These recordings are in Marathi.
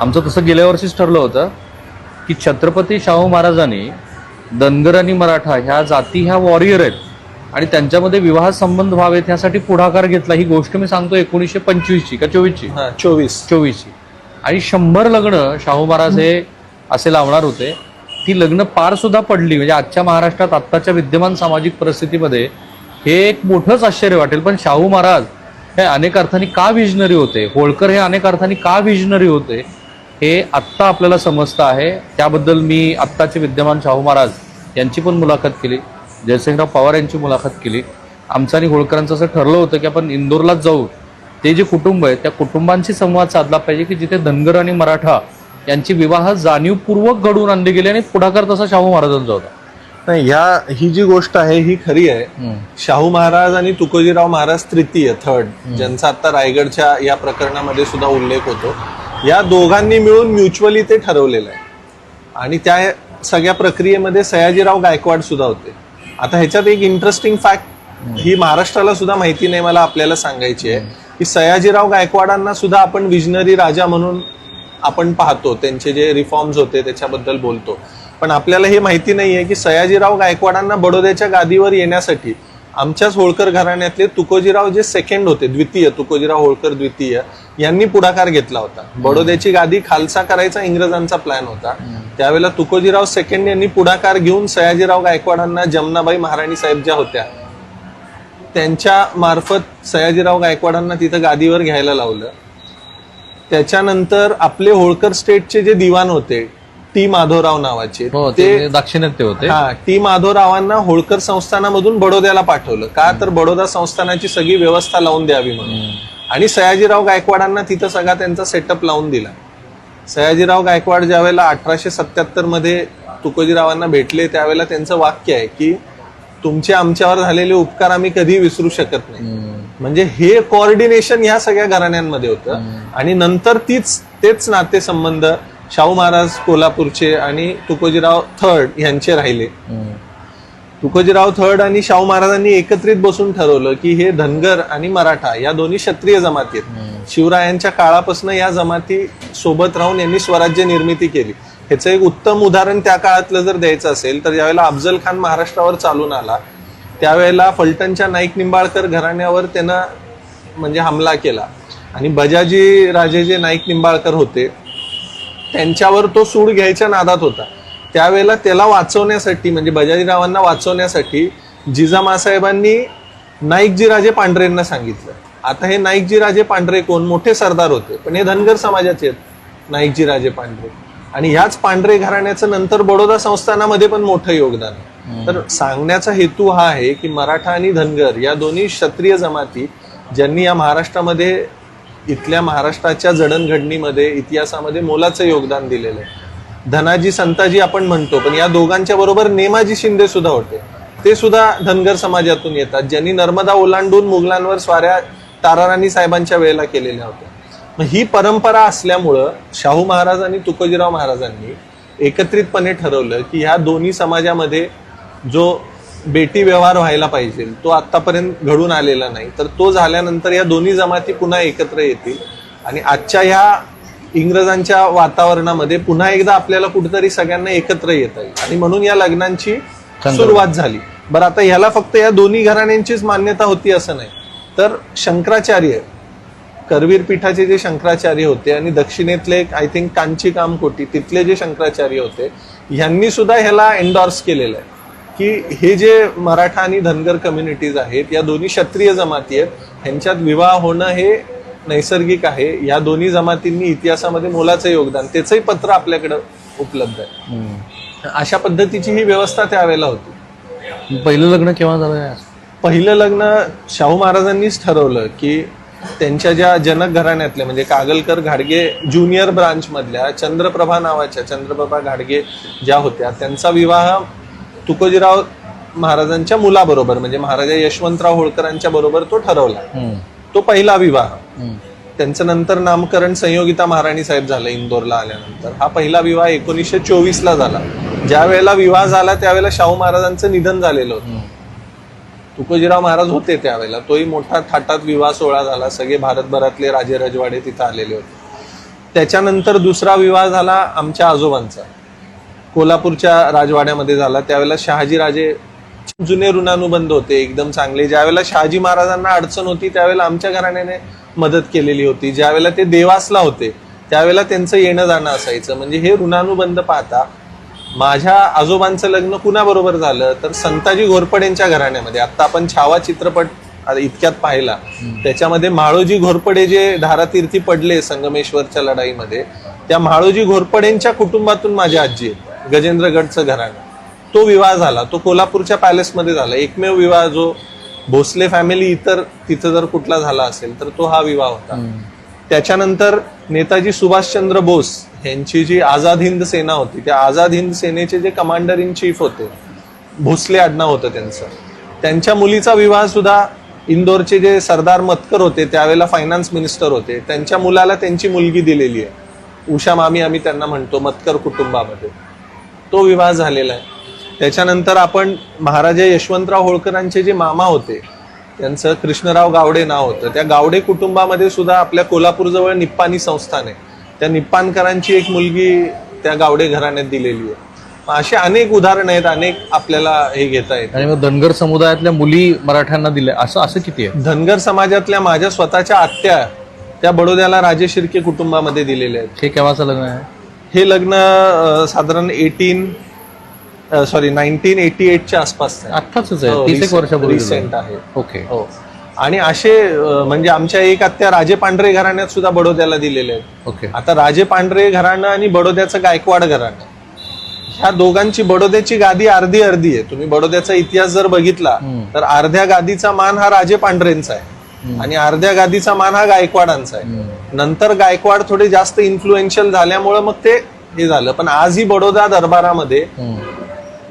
आमचं तसं गेल्या वर्षीच ठरलं होतं की छत्रपती शाहू महाराजांनी धनगर आणि मराठा ह्या जाती ह्या वॉरियर आहेत आणि त्यांच्यामध्ये विवाह संबंध व्हावेत ह्यासाठी पुढाकार घेतला. ही गोष्ट मी सांगतो एकोणीसशे पंचवीसची का चोवीसची? हा चोवीस. चोवीसची. आणि शंभर लग्न शाहू महाराज हे असे लावणार होते. ती लग्न पार सुद्धा पडली. म्हणजे आजच्या महाराष्ट्रात आत्ताच्या विद्यमान सामाजिक परिस्थितीमध्ये हे एक मोठंच आश्चर्य वाटेल. पण शाहू महाराज हे अनेक अर्थांनी का विजनरी होते? होळकर हे अनेक अर्थांनी का विजनरी होते? हे आत्ता आपल्याला समजतं आहे. त्याबद्दल मी आत्ताचे विद्यमान शाहू महाराज यांची पण मुलाखत केली. जयसिंगराव पवार यांची मुलाखत केली. आमचं आणि होळकरांचं असं ठरलं होतं की आपण इंदोरलाच जाऊ. ते जे कुटुंब आहे त्या कुटुंबांशी संवाद साधला पाहिजे की जिथे धनगर आणि मराठा यांची विवाह जाणीवपूर्वक घडवून आणले गेले आणि पुढाकार तसा शाहू महाराजांचा होता. नाही ह्या ही जी गोष्ट आहे ही खरी आहे. शाहू महाराज आणि तुकोजीराव महाराज तृतीय थर्ड ज्यांचा आता रायगडच्या या प्रकरणामध्ये सुद्धा उल्लेख होतो. या दोघांनी मिळून म्युच्युअली ते ठरवलेलं आहे. आणि त्या सगळ्या प्रक्रियेमध्ये सयाजीराव गायकवाड सुद्धा होते. आता ह्याच्यात एक इंटरेस्टिंग फॅक्ट ही महाराष्ट्राला सुद्धा माहिती नाही मला आपल्याला सांगायची आहे की सयाजीराव गायकवाडांना सुद्धा आपण विजनरी राजा म्हणून आपण पाहतो. त्यांचे जे रिफॉर्म्स होते त्याच्याबद्दल बोलतो. पण आपल्याला हे माहिती नाही आहे की सयाजीराव गायकवाडांना बडोद्याच्या गादीवर येण्यासाठी आमच्याच होळकर घराण्यातले तुकोजीराव जे सेकंड होते द्वितीय तुकोजीराव होळकर द्वितीय यांनी पुढाकार घेतला होता. बडोद्याची गादी खालसा करायचा इंग्रजांचा प्लॅन होता. त्यावेळेला तुकोजीराव सेकंड यांनी पुढाकार घेऊन सयाजीराव गायकवाडांना जमनाबाई महाराणी साहेब ज्या होत्या त्यांच्या मार्फत सयाजीराव गायकवाडांना तिथं गादीवर घ्यायला लावलं. त्याच्यानंतर आपले होळकर स्टेटचे जे दिवाण होते टी माधवराव नावाचे. हो ते दाक्षिणात्य होते. हा टी माधवरावांना होळकर संस्थानामधून बडोद्याला पाठवलं. का तर बडोदा संस्थानाची सगळी व्यवस्था लावून द्यावी म्हणून. आणि सयाजीराव गायकवाडांना तिथं सगळा त्यांचा सेटअप लावून दिला. सयाजीराव गायकवाड ज्यावेळेला अठराशे सत्याहत्तरमध्ये तुकोजीरावांना भेटले त्यावेळेला त्यांचं वाक्य आहे की तुमचे आमच्यावर झालेले उपकार आम्ही कधी विसरू शकत नाही. म्हणजे हे कोऑर्डिनेशन ह्या सगळ्या घराण्यांमध्ये होतं. आणि नंतर तीच तेच नातेसंबंध शाहू महाराज कोल्हापूरचे आणि तुकोजीराव थर्ड यांचे राहिले. तुकोजीराव थर्ड आणि शाहू महाराजांनी एकत्रित बसून ठरवलं की हे धनगर आणि मराठा या दोन्ही क्षत्रिय जमाती आहेत. शिवरायांच्या काळापासून या जमाती सोबत राहून यांनी स्वराज्य निर्मिती केली. ह्याचं एक उत्तम उदाहरण त्या काळातलं जर द्यायचं असेल तर ज्यावेळेला अफजल खान महाराष्ट्रावर चालून आला त्यावेळेला फलटणच्या नाईक निंबाळकर घराण्यावर त्यानं म्हणजे हमला केला. आणि बजाजी राजे जे नाईक निंबाळकर होते. त्यांच्यावर तो सूड घ्यायच्या नादात होता. त्यावेळेला त्याला वाचवण्यासाठी म्हणजे बजाजीरावांना वाचवण्यासाठी जिजामासाहेबांनी नाईकजी राजे पांढरेंना सांगितलं. आता हे नाईकजी राजे पांढरे कोण? मोठे सरदार होते. पण हे धनगर समाजाचे आहेत नाईकजी राजे पांढरे. आणि ह्याच पांढरे घराण्याचं नंतर बडोदा संस्थानामध्ये पण मोठं योगदान आहे. तर सांगण्याचा हेतू हा आहे की मराठा आणि धनगर या दोन्ही क्षत्रिय जमाती ज्यांनी या महाराष्ट्रामध्ये इथल्या महाराष्ट्राच्या जडणघडणीमध्ये इतिहासामध्ये मोलाचं योगदान दिलेलं आहे. धनाजी संताजी आपण म्हणतो पण या दोघांच्या बरोबर नेमाजी शिंदे सुद्धा होते. ते सुद्धा धनगर समाजातून येतात ज्यांनी नर्मदा ओलांडून मुघलांवर स्वाऱ्या ताराराणी साहेबांच्या वेळेला केलेल्या होत्या. मग ही परंपरा असल्यामुळं शाहू महाराज आणि तुकोजीराव महाराजांनी एकत्रितपणे ठरवलं की ह्या दोन्ही समाजामध्ये जो बेटी व्यवहार व्हायला पाहिजे. तो आतापर्यंत घडून आलेला नाही. तर तो झाल्यानंतर या दोन्ही जमाती पुन्हा एकत्र येतील. आणि आजच्या ह्या इंग्रजांच्या वातावरणामध्ये पुन्हा एकदा आपल्याला कुठेतरी सगळ्यांना एकत्र येता येईल. आणि म्हणून या लग्नांची सुरुवात झाली. बरं आता ह्याला फक्त या दोन्ही घराण्यांचीच मान्यता होती असं नाही. तर शंकराचार्य करवीर पीठाचे जे शंकराचार्य होते आणि दक्षिणेतले आय थिंक कांची कामकोटी तिथले जे शंकराचार्य होते ह्यांनी सुद्धा ह्याला एन्डॉर्स केलेलं आहे. की हे जे मराठा आणि धनगर कम्युनिटीज आहेत या दोन्ही क्षत्रिय जमाती आहेत ह्यांच्यात विवाह होणं हे नैसर्गिक आहे. या दोन्ही जमातींनी इतिहासामध्ये मोलाचं योगदान त्याचंही पत्र आपल्याकडं उपलब्ध आहे. अशा पद्धतीची ही व्यवस्था त्यावेळेला होती. पहिलं लग्न केव्हा झालं पहिलं लग्न शाहू महाराजांनीच ठरवलं की त्यांच्या ज्या जनक घराण्यातल्या म्हणजे कागलकर घाडगे ज्युनियर ब्रांच मधल्या चंद्रप्रभा नावाच्या चंद्रप्रभा घाडगे ज्या होत्या त्यांचा विवाह तुकोजीराव महाराजांच्या मुलाबरोबर म्हणजे महाराजा यशवंतराव होळकरांच्या बरोबर तो ठरवला. तो पहिला विवाह. त्यांचं नंतर नामकरण संयोगिता महाराणी साहेब झालं इंदोरला आल्यानंतर. हा पहिला विवाह एकोणीसशे चोवीस ला झाला. ज्या वेळेला विवाह झाला त्यावेळेला शाहू महाराजांचं निधन झालेलं होतं. तुकोजीराव महाराज होते त्यावेळेला. तोही मोठा थाटात विवाह सोहळा झाला. सगळे भारतभरातले राजे रजवाडे तिथं आलेले होते. त्याच्यानंतर दुसरा विवाह झाला आमच्या आजोबांचा. कोल्हापूरच्या राजवाड्यामध्ये झाला. त्यावेळेला शहाजीराजे जुने ऋणानुबंध होते एकदम चांगले. ज्यावेळेला शहाजी महाराजांना अडचण होती त्यावेळेला आमच्या घराण्याने मदत केलेली होती. ज्यावेळेला ते देवासला होते त्यावेळेला त्यांचं येणं जाणं असायचं. म्हणजे हे ऋणानुबंध पाहता माझ्या आजोबांचं लग्न कुणाबरोबर झालं? तर संताजी घोरपडेंच्या घराण्यामध्ये. आता आपण छावा चित्रपट इतक्यात पाहिला. त्याच्यामध्ये म्हाळोजी घोरपडे जे धारातीर्थी पडले संगमेश्वरच्या लढाईमध्ये त्या म्हाळोजी घोरपडेंच्या कुटुंबातून माझी आजी आहे गजेंद्रगडचं घराणं. तो विवाह झाला. तो कोल्हापूरच्या पॅलेसमध्ये झाला. एकमेव विवाह जो भोसले फॅमिली इतर तिथं जर कुठला झाला असेल तर तो हा विवाह होता. त्याच्यानंतर नेताजी सुभाषचंद्र बोस यांची जी आझाद हिंद सेना होती त्या आझाद हिंद सेनेचे जे कमांडर इन चीफ होते भोसले आडनाव होतं त्यांचं. त्यांच्या मुलीचा विवाह सुद्धा इंदोरचे जे सरदार मतकर होते त्यावेळेला फायनान्स मिनिस्टर होते त्यांच्या मुलाला त्यांची मुलगी दिलेली आहे. उषा मामी आम्ही त्यांना म्हणतो मतकर कुटुंबामध्ये. तो विवाह झालेला आहे. त्याच्यानंतर आपण महाराजा यशवंतराव होळकरांचे जे मामा होते त्यांचं कृष्णराव गावडे नाव होतं. त्या गावडे कुटुंबामध्ये सुद्धा आपल्या कोल्हापूरजवळ निप्पाणी संस्थान आहे. त्या निप्पाणकरांची एक मुलगी त्या गावडे घराण्यात दिलेली आहे. असे अनेक उदाहरण आहेत अनेक आपल्याला हे घेता येत. आणि मग धनगर समुदायातल्या मुली मराठ्यांना दिल्या असं असं किती आहे? धनगर समाजातल्या माझ्या स्वतःच्या आत्या त्या बडोद्याला राजे शिर्के कुटुंबामध्ये दिलेल्या आहेत. हे केव्हाचं लग्न आहे? हे लग्न साधारण एटीन सॉरी नाईन्टीन एटी एटच्या आसपास आत्ताच रिसेंट आहे. ओके हो. आणि असे म्हणजे आमच्या एक आत्या राजे पांढरे घराण्यात सुद्धा बडोद्याला दिलेले आहेत. ओके आता राजे पांढरे घराणं आणि बडोद्याचं गायकवाड घराणं. ह्या दोघांची बडोद्याची गादी अर्धी अर्धी आहे. तुम्ही बडोद्याचा इतिहास जर बघितला तर अर्ध्या गादीचा मान हा राजे पांढरेंचा आहे. आणि अर्ध्या गादीचा मान हा गायकवाडांचा आहे. नंतर गायकवाड थोडे जास्त इन्फ्लुएन्शियल झाल्यामुळं मग ते हे झालं. पण आजही बडोदा दरबारामध्ये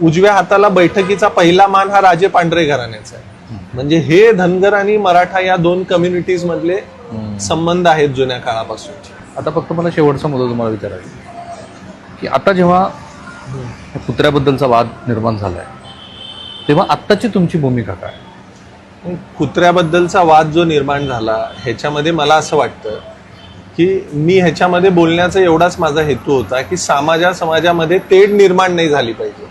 उजव्या हाताला बैठकीचा पहिला मान हा राजे पांढरे घराण्याचा आहे. म्हणजे हे धनगर आणि मराठा या दोन कम्युनिटीज मधले संबंध आहेत जुन्या काळापासूनचे आता फक्त मला शेवटचा मुद्दा तुम्हाला विचारायचा की आता जेव्हा कुत्र्याबद्दलचा वाद निर्माण झालाय तेव्हा आत्ताची तुमची भूमिका काय? कुत्र्याबद्दलचा वाद जो निर्माण झाला ह्याच्यामध्ये मला असं वाटतं की मी ह्याच्यामध्ये बोलण्याचा एवढाच माझा हेतू होता की समाजा समाजामध्ये तेढ निर्माण नाही झाली पाहिजे.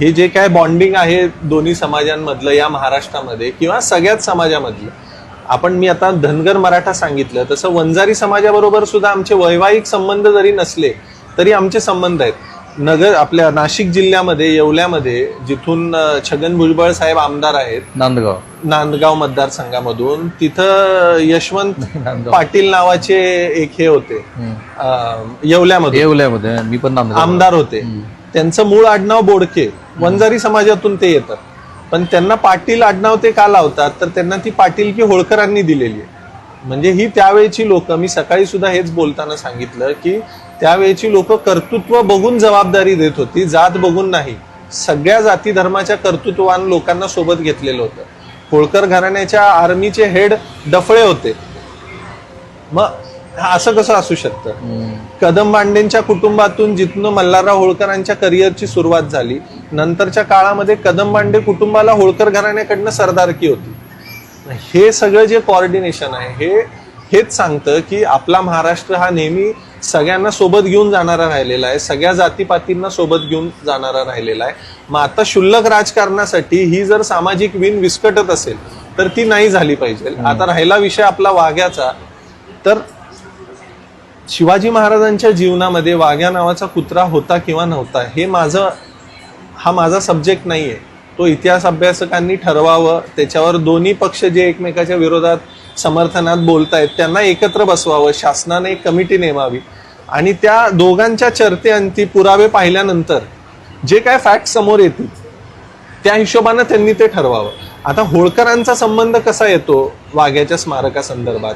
हे जे काय बॉन्डिंग आहे दोन्ही समाजांमधलं या महाराष्ट्रामध्ये किंवा सगळ्याच समाजामधलं. आपण मी आता धनगर मराठा सांगितलं तसं वंजारी समाजाबरोबर सुद्धा आमचे वैवाहिक संबंध जरी नसले तरी आमचे संबंध आहेत. नगर आपल्या नाशिक जिल्ह्यामध्ये येवल्यामध्ये जिथून छगन भुजबळ साहेब आमदार आहेत. नांदगाव. नांदगाव मतदारसंघामधून तिथं यशवंत पाटील नावाचे एक हे होते. येवल्यामध्ये येवल्यामध्ये मी पण आमदार होते. त्यांचं मूळ आडनाव बोडके. वंजारी समाजातून ते येतात पण त्यांना पाटील आडनाव ते का लावतात? तर त्यांना ती पाटील की होळकरांनी दिलेली आहे. म्हणजे ही त्यावेळेची लोक मी सकाळी सुद्धा हेच बोलताना सांगितलं की त्यावेळेची लोक कर्तृत्व बघून जबाबदारी देत होती जात बघून नाही. सगळ्या जाती धर्माच्या कर्तृत्वान लोकांना सोबत घेतलेलं होतं. होळकर घराण्याच्या आर्मीचे हेड डफळे होते. मग असं कसं असू शकतं? कदम बांडेंच्या कुटुंबातून जिथनं मल्हारराव होळकरांच्या करिअरची सुरुवात झाली नंतरच्या काळामध्ये कदम बांडे कुटुंबाला होळकर घराण्याकडनं सरदारकी होती. हे सगळं जे कॉर्डिनेशन आहे हे हेच सांगतं की आपला महाराष्ट्र हा नेहमी सगळ्यांना सोबत घेऊन जाणारा राहिलेला आहे. सगळ्या जातीपातींना सोबत घेऊन जाणारा राहिलेला आहे. मग आता शुल्लक राजकारणासाठी ही जर सामाजिक विण विस्कटत असेल तर ती नाही झाली पाहिजे. आता राहिला विषय आपला वाघ्याचा तर शिवाजी महाराजांच्या जीवनामध्ये वाघ्या नावाचा कुत्रा होता किंवा नव्हता हे माझं हा माझा सब्जेक्ट नाही आहे तो इतिहास अभ्यासकांनी ठरवावं. त्याच्यावर दोन्ही पक्ष जे एकमेकाच्या विरोधात समर्थनात बोलतायत त्यांना एकत्र बसवावं. शासनाने एक कमिटी नेमावी. आणि त्या दोघांच्या चर्चेअंती पुरावे पाहिल्यानंतर जे काय फॅक्ट समोर येतील त्या हिशोबानं त्यांनी ते ठरवावं. आता होळकरांचा संबंध कसा येतो वाघ्याच्या स्मारकासंदर्भात?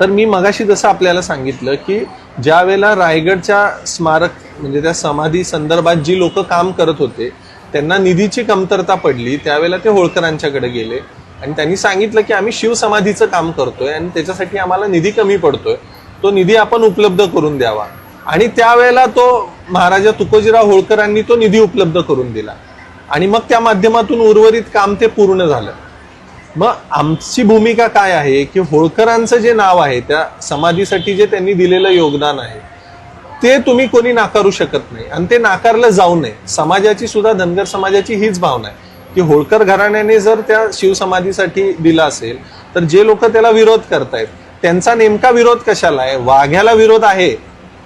तर मी मगाशी जसं आपल्याला सांगितलं की ज्या वेळेला रायगडच्या स्मारक म्हणजे त्या समाधी संदर्भात जी लोक काम करत होते त्यांना निधीची कमतरता पडली त्यावेळेला ते होळकरांच्याकडे गेले. आणि त्यांनी सांगितलं की आम्ही शिवसमाधीचं काम करतोय आणि त्याच्यासाठी आम्हाला निधी कमी पडतोय. तो निधी आपण उपलब्ध करून द्यावा. आणि त्यावेळेला तो महाराजा तुकोजीराव होळकरांनी तो निधी उपलब्ध करून दिला. आणि मग त्या माध्यमातून उर्वरित काम ते पूर्ण झालं. मग आमची भूमिका काय आहे की होळकरांचं जे नाव आहे त्या समाधीसाठी जे त्यांनी दिलेलं योगदान आहे ते तुम्ही कोणी नाकारू शकत नाही. आणि ते नाकारलं जाऊ नये. समाजाची सुद्धा धनगर समाजाची हीच भावना आहे. की होळकर घराण्याने जर त्या शिवसमाधीसाठी दिला असेल तर जे लोक त्याला विरोध करतायत त्यांचा नेमका विरोध कशाला आहे? वाघ्याला विरोध आहे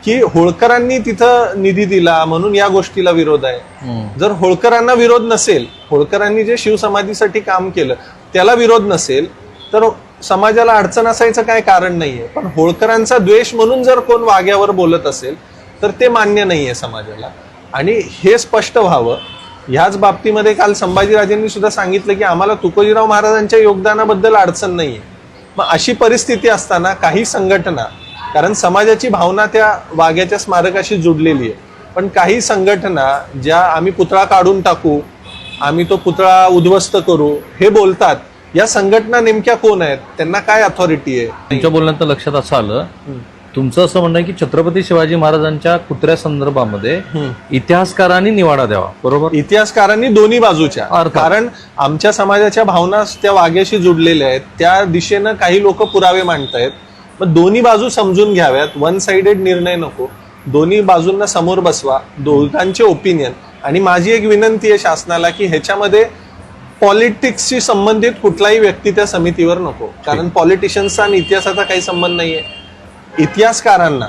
की होळकरांनी तिथं निधी दिला म्हणून या गोष्टीला विरोध आहे? जर होळकरांना विरोध नसेल होळकरांनी जे शिवसमाधीसाठी काम केलं त्याला विरोध नसेल तर समाजाला अडचण असायचं काय कारण नाहीये. पण होळकरांचा द्वेष म्हणून जर कोण वाग्यावर बोलत असेल तर ते मान्य नाहीये समाजाला. आणि हे स्पष्ट व्हावं. ह्याच बाबतीमध्ये काल संभाजीराजेंनी सुद्धा सांगितलं की आम्हाला तुकोजीराव महाराजांच्या योगदानाबद्दल अडचण नाहीये. मग अशी परिस्थिती असताना काही संघटना कारण समाजाची भावना त्या वाघ्याच्या स्मारकाशी जुडलेली आहे. पण काही संघटना ज्या आम्ही पुतळा काढून टाकू आम्ही तो पुतळा उद्ध्वस्त करू हे बोलतात. या संघटना नेमक्या कोण आहेत? त्यांना काय अथॉरिटी आहे? तुमच्या बोलण्यात लक्षात असं आलं. तुमचं असं म्हणणं आहे की छत्रपती शिवाजी महाराजांच्या कुत्र्या संदर्भामध्ये इतिहासकारांनी निवाडा द्यावा. बरोबर? इतिहासकारांनी दोन्ही बाजूच्या. कारण आमच्या समाजाच्या भावना त्या वाघ्याशी जुडलेल्या आहेत. त्या दिशेनं काही लोक पुरावे मांडतायत. मग दोन्ही बाजू समजून घ्याव्यात. वन साइडेड निर्णय नको. दोन्ही बाजूंना समोर बसवा. दोघांचे ओपिनियन आणि माझी एक विनंती आहे शासनाला की ह्याच्यामध्ये पॉलिटिक्सशी संबंधित कुठलाही व्यक्ती त्या समितीवर नको. कारण पॉलिटिशियन्सचा आणि इतिहासाचा काही संबंध नाहीये. इतिहासकारांना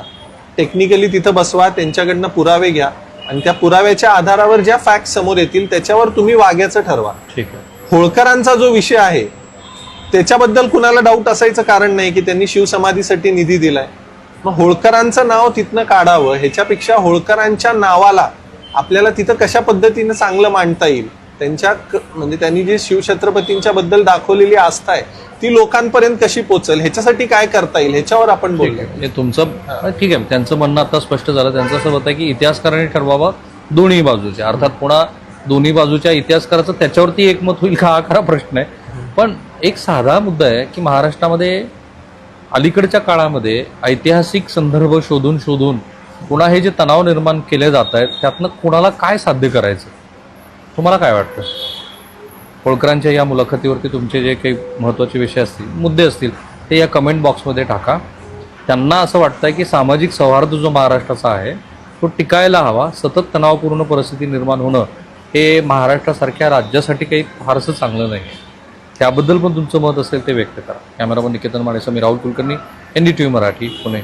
टेक्निकली तिथं बसवा त्यांच्याकडनं पुरावे घ्या आणि त्या पुराव्याच्या आधारावर ज्या फॅक्ट समोर येतील त्याच्यावर तुम्ही वाग्याचं ठरवा. ठीक आहे. होळकरांचा जो विषय आहे त्याच्याबद्दल कुणाला डाऊट असायचं कारण नाही की त्यांनी शिवसमाधीसाठी निधी दिलाय. मग होळकरांचं नाव तिथनं काढावं ह्याच्यापेक्षा होळकरांच्या नावाला आपल्याला तिथं कशा पद्धतीनं चांगलं मांडता येईल? त्यांच्या क- म्हणजे त्यांनी जी शिवछत्रपतींच्या बद्दल दाखवलेली आस्था आहे ती लोकांपर्यंत कशी पोचेल? ह्याच्यासाठी काय करता येईल? ह्याच्यावर आपण बोलूया. म्हणजे तुमचं ठीक आहे. त्यांचं म्हणणं आता स्पष्ट झालं. त्यांचं असं होतं की इतिहासकारांनी ठरवावं दोन्ही बाजूचे. अर्थात पुन्हा दोन्ही बाजूच्या इतिहासकाराचं त्याच्यावरती एकमत होईल का हा खरा प्रश्न आहे. पण एक साधा मुद्दा आहे की महाराष्ट्रामध्ये अलीकडच्या काळामध्ये ऐतिहासिक संदर्भ शोधून शोधून पुन्हा हे जे तणाव निर्माण केले जात आहेत त्यातनं कुणाला काय साध्य करायचं? तुम्हाला काय वाटतं? होळकरांच्या या मुलाखतीवरती तुमचे जे काही महत्त्वाचे विषय असतील मुद्दे असतील ते या कमेंट बॉक्समध्ये टाका. त्यांना असं वाटतं आहे की सामाजिक सौहार्द जो महाराष्ट्राचा आहे तो टिकायला हवा सतत तणावपूर्ण परिस्थिती निर्माण होणं हे महाराष्ट्रासारख्या राज्यासाठी काही फारसं चांगलं नाही. आहे त्याबद्दल पण तुमचं मत असेल ते व्यक्त करा. कॅमेरामन निकेतन माने मी Rahul Kulkarni N D T V Marathi Pune.